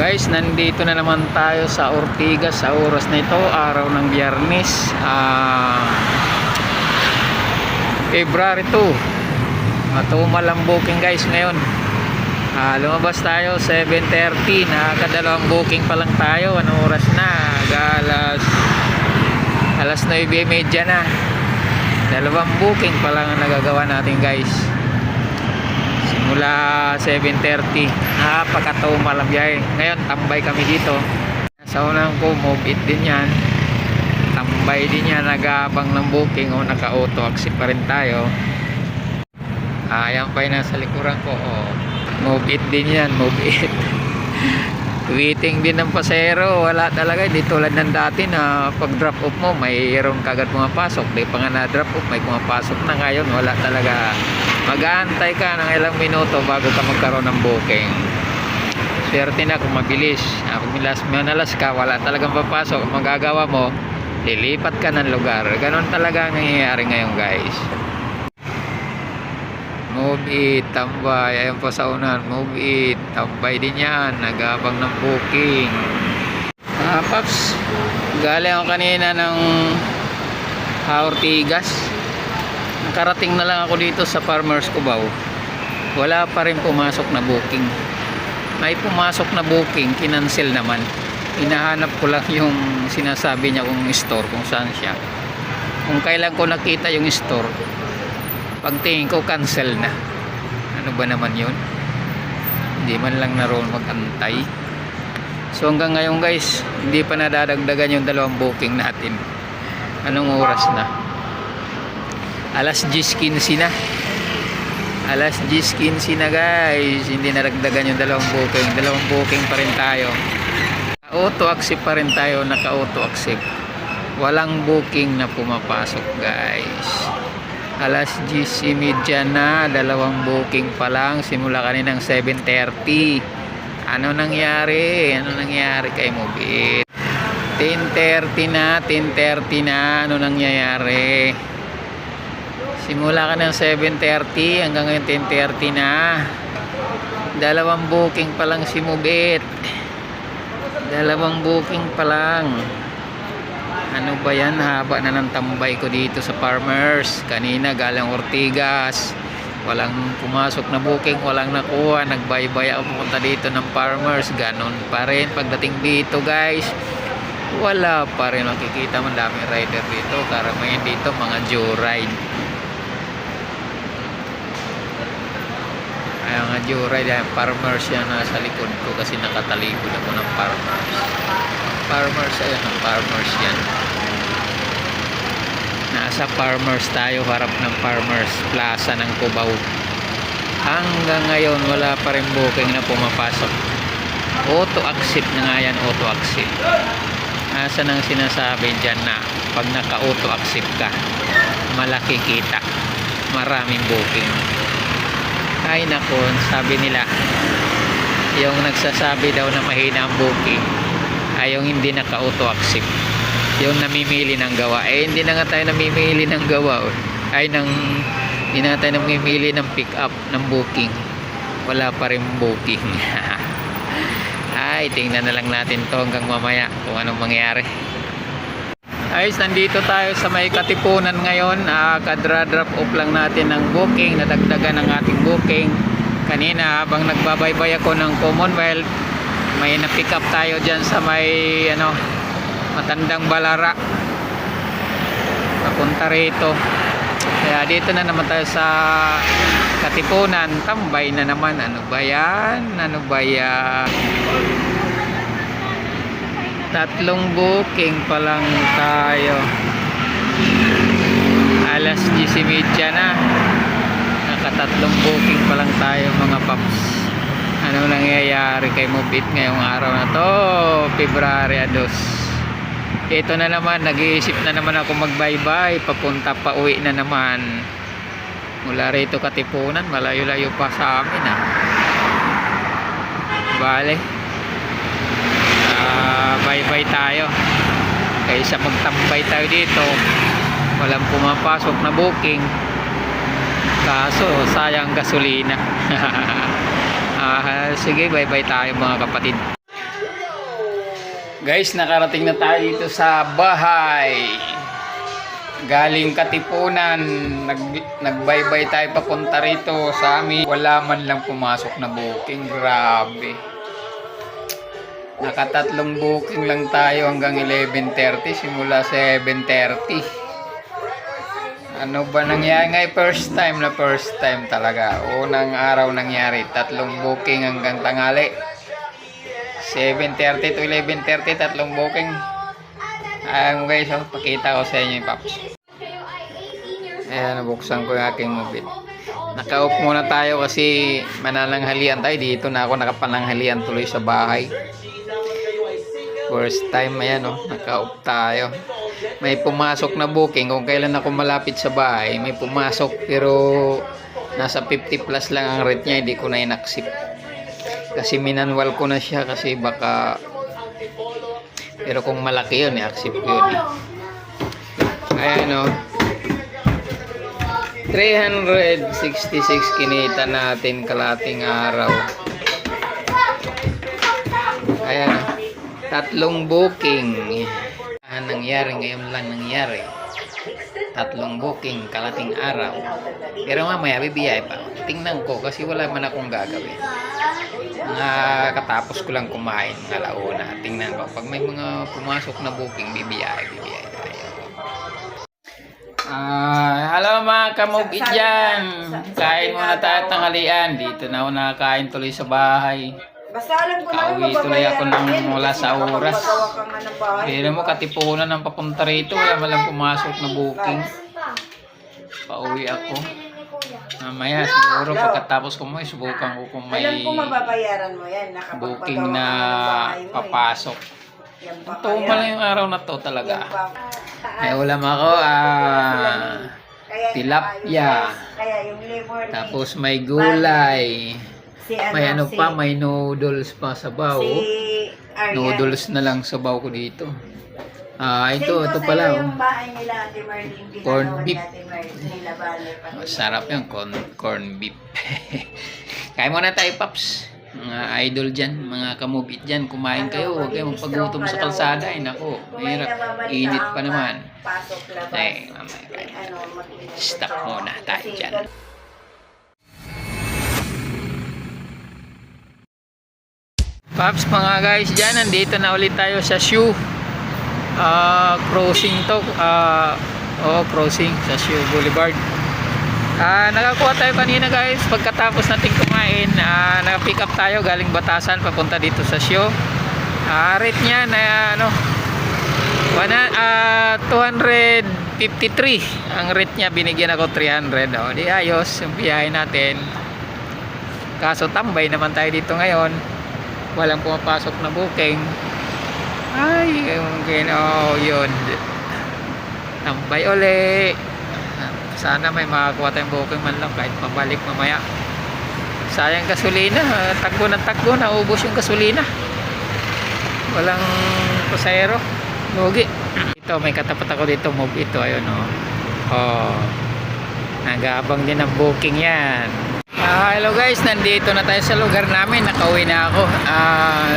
Guys, nandito na naman tayo sa Ortigas sa oras na ito, araw ng Biyernes. Ah February 2. Matumal ang booking guys ngayon. Ah, lumabas tayo 7.30. Nakakadalawang booking pa lang tayo. Anong oras na? Alas alas 9.30 na. Dalawang booking pa lang ang nagagawa natin guys. Simula 7.30. Napakatumal ang biyahe. Ngayon, tambay kami dito. Sa unang ko, move it din yan. Tambay din yan. Nag-aabang ng booking o naka-auto accept pa rin tayo. Ayan pa yung nasa likuran ko. Oh. Move it din yan. Move it. Waiting din ng pasero. Wala talaga. Hindi tulad ng dati na pag drop off mo, mayroon kagad pumapasok. Di pa nga na drop off, may pumapasok na ngayon. Wala talaga. Mag-aantay ka ng ilang minuto bago ka magkaroon ng booking. Swerte na kung mabilis. Ah, Pag milas, manalas ka, wala talagang papasok. Ang magagawa mo, lilipat ka ng lugar. Ganon talaga ang nangyayari ngayon guys. Move it, tambay. Ayan po sa unan. Move it, tambay din yan. Nagabang ng booking. Ah, Paps, galing ako kanina ng Haortigas. Nakarating na lang ako dito sa Farmers Cubao. Wala pa rin pumasok na booking. May pumasok na booking, kinancel naman. Hinahanap ko lang yung sinasabi niya kung store, kung saan siya. Kung kailan ko nakita yung store, pagtingin ko cancel na. Ano ba naman yun? Hindi man lang naroon magantay. So hanggang ngayon guys hindi pa nadadagdagan yung dalawang booking natin. Anong oras na? Alas 10.15 na alas 10.15 na guys. Hindi nadagdagan yung dalawang booking. Dalawang booking pa rin tayo. Auto accept pa rin tayo. Naka auto accept walang booking na pumapasok guys. Alas 10.30 na. Dalawang booking pa lang. Simula kaninang 7.30 ano nangyari? Ano nangyari kay Mobit 10.30 na. 10.30 na. Ano nangyayari simula ka ng 7.30 hanggang ngayon 10.30 na. Dalawang booking pa lang si Mobit dalawang booking pa lang. Ano ba yan? Haba na ng tambay ko dito sa farmers. Kanina galang Ortigas. Walang pumasok na booking walang nakuha. Nagbaybay ako pumunta dito ng farmers. Ganon pa rin pagdating dito guys. Wala pa rin. Makikita man daming rider dito. Karamihan dito mga joyride ay mga joyride ay farmers yan nasa likod ko kasi nakatalikod ako ng farmers. Farmers ayan ang farmers yan. Nasa farmers tayo harap ng farmers plaza ng Cubao. Hanggang ngayon wala pa rin booking na pumapasok. Auto accept na nga yan auto accept. Nasa nang sinasabi dyan na pag naka auto accept ka malaki kita. Maraming booking ay nakon sabi nila yung nagsasabi daw na mahina ang booking ay yung hindi naka auto accept yung namimili ng gawa. Eh hindi na nga tayo namimili ng gawa oh. ay ng hindi na tayo namimili ng pick up ng booking. Wala pa rin booking. Ay tingnan na lang natin to hanggang mamaya kung anong mangyari ayos nandito tayo sa may katipunan ngayon. Uh, kadra drop off lang natin ng booking. Nadagdagan ng ating booking. Kanina habang nagbabaybay ako ng Commonwealth may na-pick up tayo dyan sa may ano matandang balara. Papunta rito. Kaya dito na naman tayo sa katipunan. Tambay na naman. Ano ba yan? Ano ba yan tatlong booking pa lang tayo. Alas 10.30 na. Nakatatlong booking pa lang tayo mga paps. Ano nangyayari kay Mobit ngayong araw na to? February 2 ito na naman nag-iisip na naman ako magbaybay. Papunta pa uwi na naman. Mula rito katipunan malayo-layo pa sa amin ah. Bale bye-bye tayo kaysa magtambay tayo dito walang pumapasok na booking kaso sayang gasolina Ah, sige, bye-bye tayo mga kapatid. Guys, nakarating na tayo dito sa bahay. Galing Katipunan, nag, nagbaybay tayo papunta rito sa amin. Wala man lang pumasok na booking. Grabe. Nakatatlong booking lang tayo hanggang 11.30 simula 7.30. Ano ba nangyari? Ngay first time na first time talaga. Unang araw nangyari. Tatlong booking hanggang tangali. 7.30 to 11.30, tatlong booking. Ayan guys, oh, pakita ko sa inyo yung paps. Ayan, nabuksan ko yung aking mobile. Naka-off muna tayo kasi manananghalian tayo. Dito na ako nakapananghalian tuloy sa bahay. First time, ayan oh, naka-off tayo. May pumasok na booking kung kailan ako malapit sa bahay. May pumasok pero nasa 50 plus lang ang rate niya. Hindi ko na inaksip. Kasi minanwal ko na siya kasi baka pero kung malaki yun, i-accept ko yun. Ayan o. 366 kinita natin kalating araw. Tatlong booking. Ah, nangyari ngayon lang nangyari. Tatlong booking kalating araw. Pero mamaya bibiyay pa. Tingnan ko kasi wala man akong gagawin. Mga katapos ko lang kumain mga launa. Tingnan ko. Pag may mga pumasok na booking, bibiyay, bibiyay tayo. Ah, hello mga kamugit dyan. Kain muna tayo tanghalian. Dito na ako nakakain tuloy sa bahay. Basta alam ko na Kauwi tuloy ako ng wala sa oras. Pero mo katipunan ng papunta rito. Wala malang pumasok na booking. Pauwi ako. Mamaya siguro pagkatapos ko mo, subukan ko kung may Alam ko mababayaran mo yan. Booking na eh. papasok. Ito pala yung araw na to talaga. May ulam ako, ah, tilapia. Tapos may gulay. Si ano, May ano si, pa, may noodles pa sa baw. Si. Noodles na lang sa baw ko dito. Ah, ito, ito pala. yung oh. bahay nila, Ate Marlene. Ni beef. Masarap yung corn, corn beef. Kain muna tayo, Paps. Mga idol dyan, mga kamubit dyan, kumain kayo. Huwag kayo magpagutom sa kalsada. Ay, nako, mahirap. Init pa naman. Pasok labas. Ay, mamaya. ano, Stop muna tayo dyan. Paps, mga guys, dyan, nandito na ulit tayo sa shoe. Ah, crossing to. Ah, oh, crossing sa shoe boulevard. Ah, nakakuha tayo kanina guys pagkatapos natin kumain. Ah, naka-pick up tayo galing Batasan papunta dito sa show. Ah, rate niya na ano wana, ah, 253. Ang rate niya binigyan ako 300. Oh, di ayos yung biyahe natin. Kaso tambay naman tayo dito ngayon. Walang pumapasok na booking. Ay, yung gino, yun. Tambay uli. Sana may makakuha tayong booking man lang kahit pabalik mamaya. Sayang gasolina. Takbo ng takbo. Naubos yung gasolina. Walang pasayero. Lugi. Ito, may katapat ako dito. Move ito. Ayun, oh. Oh. Nag-aabang din ng booking yan. Ah, hello guys, nandito na tayo sa lugar namin. Nakauwi na ako. Ah,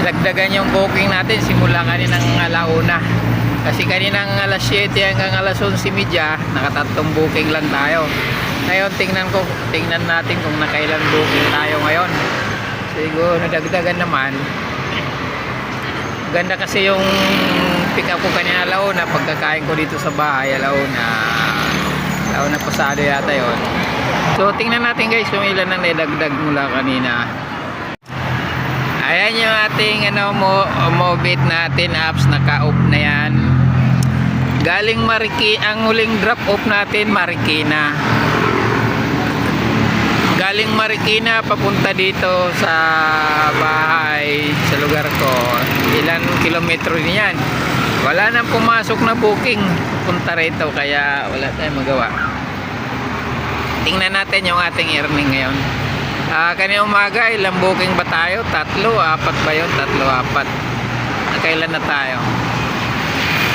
nilagdagan yung booking natin simula kaninang alauna. Kasi kaninang alas 7 hanggang alas 11.30, nakatatlong booking lang tayo. Ngayon, tingnan ko, tingnan natin kung nakailan booking tayo ngayon. Siguro nadagdagan naman. Ganda kasi yung pick up ko kanina alauna, pagkakain ko dito sa bahay alauna. Alauna pasado yata yon. So, tingnan natin guys kung ilan ang nilagdag mula kanina. Ayan yung ating ano, mo, mobit natin apps, naka-off na yan. Galing Mariki, ang huling drop off natin, Marikina. Galing Marikina, papunta dito sa bahay, sa lugar ko. Ilan kilometro din yan. Wala nang pumasok na booking punta rito, kaya wala tayong magawa. Tingnan natin yung ating earning ngayon. Ah, kanina umaga, ilang booking ba tayo? Tatlo, apat ba yun? Tatlo, apat. Nakailan na tayo?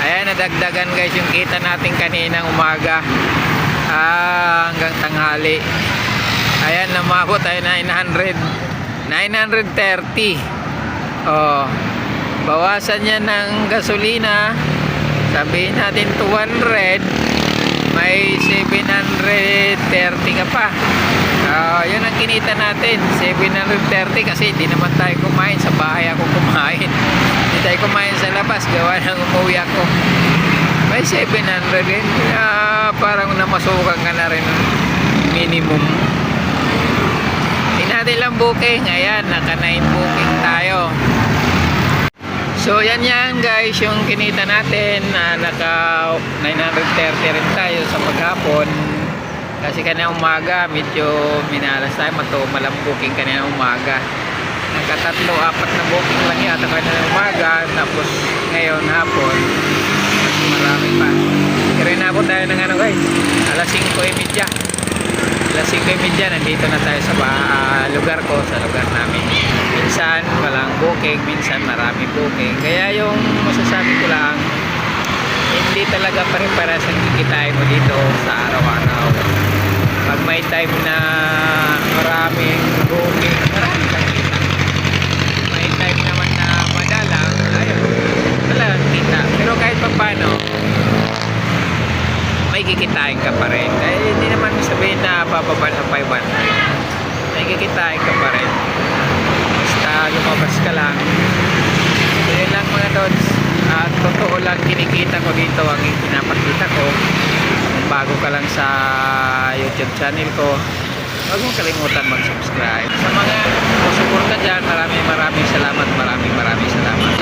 Ayan, nadagdagan guys yung kita natin kaninang umaga. Ah, hanggang tanghali. Ayan, namako tayo 900. 930. Oh, bawasan niya ng gasolina sabihin natin 200 may 730 ka pa. Ah, yun ang kinita natin 730 kasi di naman tayo kumain. Sa bahay ako kumain. Hindi tayo kumain sa labas gawa ng umuwi ako. May 700 din Ah, parang namasukan ka na rin minimum. Hindi natin lang booking. Ayan naka 9 booking tayo So yan yan guys yung kinita natin na naka 930 rin tayo sa maghapon kasi kanina umaga medyo minalas tayo mato malang booking kanina umaga. Nagkatatlo apat na booking lang yata kanina umaga tapos ngayon hapon mas marami pa. Na tayo ng ano guys alas 5.30 alas 5.30 nandito na tayo sa ah, lugar ko sa lugar namin minsan walang booking minsan marami booking. Kaya yung masasabi ko lang hindi talaga pare-pares ang kikitain mo dito sa araw-araw. Pag may time na maraming booking marami kita may time naman na madalang ayun talagang kita. Pero kahit pa paano may kikitain ka pa rin. Eh, hindi naman sabihin na bababa sa 500. May kikitain ka lumabas ka lang. So, yun lang mga dods. At totoo lang kinikita ko dito ang pinapakita ko. Kung bago ka lang sa YouTube channel ko, huwag mong kalimutan mag-subscribe. Sa mga susuporta dyan, maraming maraming salamat, maraming maraming salamat.